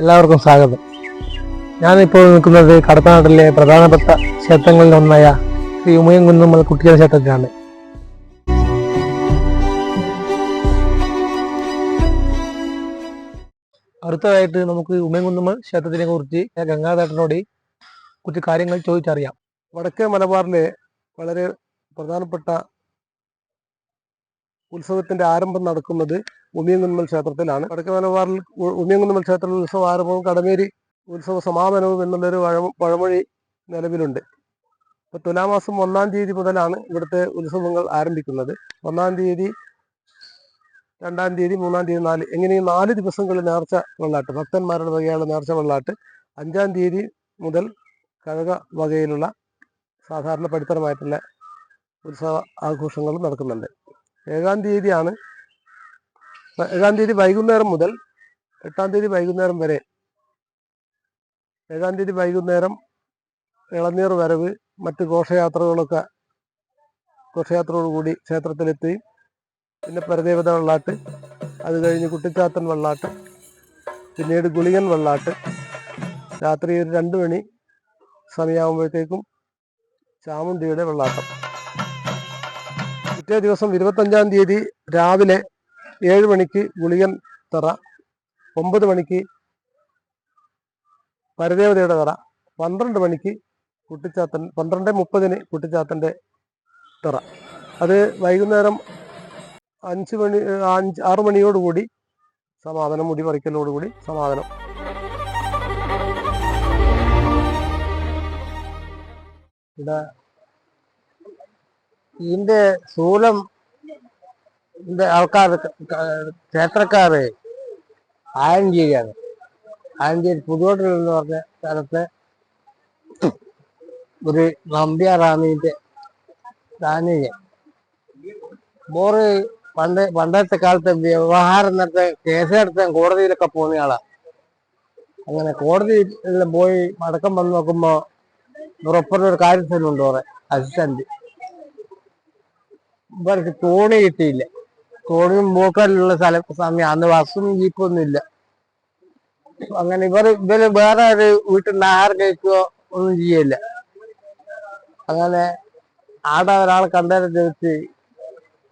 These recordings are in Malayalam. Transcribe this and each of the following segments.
എല്ലാവർക്കും സ്വാഗതം. ഞാനിപ്പോൾ നിൽക്കുന്നത് കടത്തനാട്ടിലെ പ്രധാനപ്പെട്ട ക്ഷേത്രങ്ങളിൽ ഒന്നായ ശ്രീ ഉമയംകുന്നമ്മൽ കുട്ടികൾ ക്ഷേത്രത്തിലാണ്. അടുത്തതായിട്ട് നമുക്ക് ഉമയംകുന്നമ്മൽ ക്ഷേത്രത്തിനെ കുറിച്ച് ഗംഗാധരനോട് കുറച്ച് കാര്യങ്ങൾ ചോദിച്ചറിയാം. വടക്കേ മലബാറിലെ വളരെ പ്രധാനപ്പെട്ട ഉത്സവത്തിന്റെ ആരംഭം നടക്കുന്നത് ഉമിയങ്കുന്നമ്മൽ ക്ഷേത്രത്തിലാണ്. വടക്കേ മലബാറിൽ ഉ- ക്ഷേത്ര ഉത്സവ ആരംഭവും കടമേരി ഉത്സവ സമാപനവും എന്നുള്ളൊരു പഴമൊഴി നിലവിലുണ്ട്. ഇപ്പൊ തുലാമാസം ഒന്നാം തീയതി മുതലാണ് ഇവിടുത്തെ ഉത്സവങ്ങൾ ആരംഭിക്കുന്നത്. ഒന്നാം തീയതി രണ്ടാം തീയതി മൂന്നാം തീയതി നാല് എങ്ങനെ ഈ നാല് ദിവസങ്ങളിൽ നേർച്ച വെള്ളാട്ട് ഭക്തന്മാരുടെ വകയുള്ള നേർച്ച വെള്ളാട്ട് അഞ്ചാം തീയതി മുതൽ കഴക വകയിലുള്ള സാധാരണ പടിത്തരമായിട്ടുള്ള ഉത്സവ ആഘോഷങ്ങളും നടക്കുന്നുണ്ട്. ഏഴാം തീയതിയാണ്. ഏഴാം തീയതി വൈകുന്നേരം മുതൽ എട്ടാം തീയതി വൈകുന്നേരം വരെ. ഏഴാം തീയതി വൈകുന്നേരം ഇളനീർ വരവ് മറ്റ് ഘോഷയാത്രകളൊക്കെ ഘോഷയാത്രയോടുകൂടി ക്ഷേത്രത്തിലെത്തുകയും പിന്നെ പരദേവത വെള്ളാട്ട് അത് കഴിഞ്ഞ് കുട്ടിച്ചാത്തൻ വെള്ളാട്ട് പിന്നീട് ഗുളികൻ വെള്ളാട്ട്. രാത്രി ഒരു രണ്ട് മണി സമയമാകുമ്പോഴത്തേക്കും ചാമുണ്ടിയുടെ വെള്ളാട്ടം. പിറ്റേ ദിവസം ഇരുപത്തഞ്ചാം തീയതി രാവിലെ ഏഴ് മണിക്ക് ഗുളികൻ തറ ഒമ്പത് മണിക്ക് പരദേവതയുടെ തറ പന്ത്രണ്ട് മണിക്ക് കുട്ടിച്ചാത്തൻ പന്ത്രണ്ട് മുപ്പതിന് കുട്ടിച്ചാത്തന്റെ തറ. അത് വൈകുന്നേരം അഞ്ച് മണി അഞ്ച് ആറു മണിയോടുകൂടി സമാധാനം മുടി പറിക്കലോടുകൂടി സമാധാനം ഇവിടെ ഇതിന്റെ സ്ഥൂലം ആൾക്കാർ ക്ഷേത്രക്കാര് ആയഞ്ചേരിയാണ് ആയഞ്ചേരി പുതുവോട്ടിൽ എന്ന് പറഞ്ഞ സ്ഥലത്ത് ഒരു നമ്പ്യാറാമീന്റെ സാന്നിധ്യം ബോറ് പണ്ട് പണ്ടത്തെ കാലത്ത് വ്യവഹാരം നടത്ത കേസ് നടത്താൻ കോടതിയിലൊക്കെ പോകുന്ന ആളാ. അങ്ങനെ കോടതിയിൽ പോയി മടക്കം വന്ന് നോക്കുമ്പോ ഉറപ്പുള്ള ഒരു കാര്യസ്ഥനുണ്ട് കുറെ അസിസ്റ്റന്റ്. ഇവർക്ക് തോണി കിട്ടിയില്ല. തോണിയും പോക്കാനുള്ള സ്ഥലം സമയം. അന്ന് ബസ്സും ജീപ്പൊന്നും ഇല്ല അങ്ങനെ ഇവർ ഇവർ വേറെ ഒരു വീട്ടിൽ നിന്ന് ആഹാരം കഴിക്കുകയോ ഒന്നും ചെയ്യില്ല. അങ്ങനെ ആടെ ഒരാൾ കണ്ടേരം ചോദിച്ച്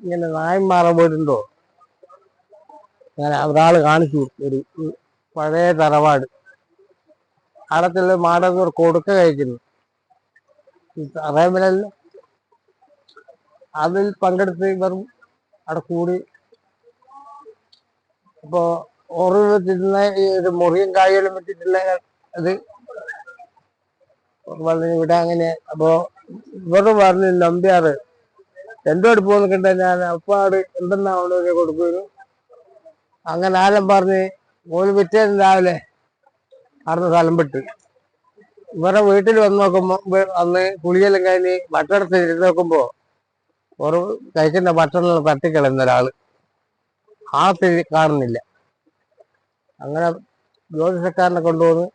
ഇങ്ങനെ നായന്മാരെ പോയിട്ടുണ്ടോ അങ്ങനെ ഒരാൾ കാണിച്ചു. ഒരു പഴയ തറവാട്. ആടത്തുള്ള മാടത്തൂർ കൊടുക്ക കഴിക്കുന്നു. അറിയാൻ തറയമ്പലല്ല അതിൽ പങ്കെടുത്ത് ഇവർ അവിടെ കൂടി. ഓറ് വെച്ചിട്ടുള്ള ഈ ഒരു മുറിയും കായലും വെച്ചിട്ടുള്ള അത് പറഞ്ഞു ഇവിടെ അങ്ങനെ. അപ്പോ ഇവർ പറഞ്ഞു നമ്പ്യാറ്. എന്തോ അടുപ്പ് നിൽക്കണ്ട ഞാൻ അപ്പാട് എന്തെന്നാ അവിടെ കൊടുക്കുന്നു അങ്ങനെ ആലം പറഞ്ഞ് ഓൽ പിറ്റേന്ന് രാവിലെ അവിടുന്ന് സ്ഥലം വിട്ട്. ഇവരുടെ വീട്ടിൽ വന്ന് നോക്കുമ്പോ അന്ന് കുളിയെല്ലാം കഴിഞ്ഞ് മറ്റടത്ത് ഇരുന്ന് നോക്കുമ്പോ ഒരു കഴിക്കുന്ന ഭക്ഷണം തട്ടിക്കളയുന്ന ഒരാൾ. ആ തിരി കാണുന്നില്ല. അങ്ങനെ ജ്യോതിഷക്കാരനെ കൊണ്ടുവന്ന്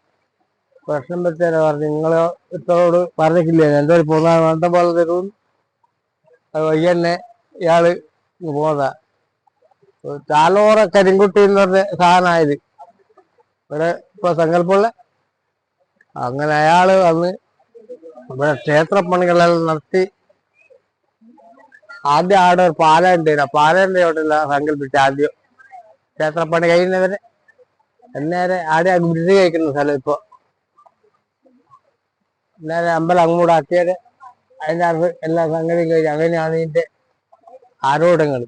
പ്രശ്നം വെച്ചാൽ പറഞ്ഞു നിങ്ങൾ ഇത്രയോട് പറഞ്ഞിട്ടില്ലേ? എന്തോ ഒരു വേണ്ട പോലെ തരും അത് വഴി തന്നെ ഇയാൾ പോന്നതാ. ചാലോറ കരിങ്കുട്ടി എന്ന് പറഞ്ഞ സാധനമായത്. ഇവിടെ ഇപ്പൊ സങ്കല്പമുള്ള അങ്ങനെ അയാൾ വന്ന് ഇവിടെ ക്ഷേത്രപ്പണികളെല്ലാം നടത്തി ആദ്യം ആടെ ഒരു പാല ഉണ്ടായിരുന്നു പാലന്റെ ചോട്ടില്ല സങ്കല്പിച്ച ആദ്യം ക്ഷേത്രപ്പണി കഴിയുന്നവരെ എന്നേരെ ആടെ ബ്രിഡ്ജ് കഴിക്കുന്ന സ്ഥലം ഇപ്പൊ. നേരെ അമ്പലം അങ്ങോട്ട് ആക്കിയത് അതിന്റെ അകത്ത് എല്ലാ സംഗതിയും കഴിഞ്ഞു അങ്ങനെയാണ് ഇതിന്റെ ആരോടങ്ങൾ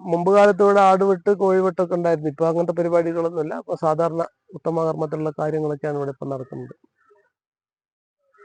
മുമ്പ് കാലത്ത് ഇവിടെ ആട് വിട്ട് കോഴി വിട്ടൊക്കെ ഉണ്ടായിരുന്നു. ഇപ്പൊ അങ്ങനത്തെ പരിപാടികളൊന്നുമില്ല. അപ്പൊ സാധാരണ ഉത്തമകർമ്മത്തിലുള്ള കാര്യങ്ങളൊക്കെയാണ് ഇവിടെ ഇപ്പൊ നടക്കുന്നത്.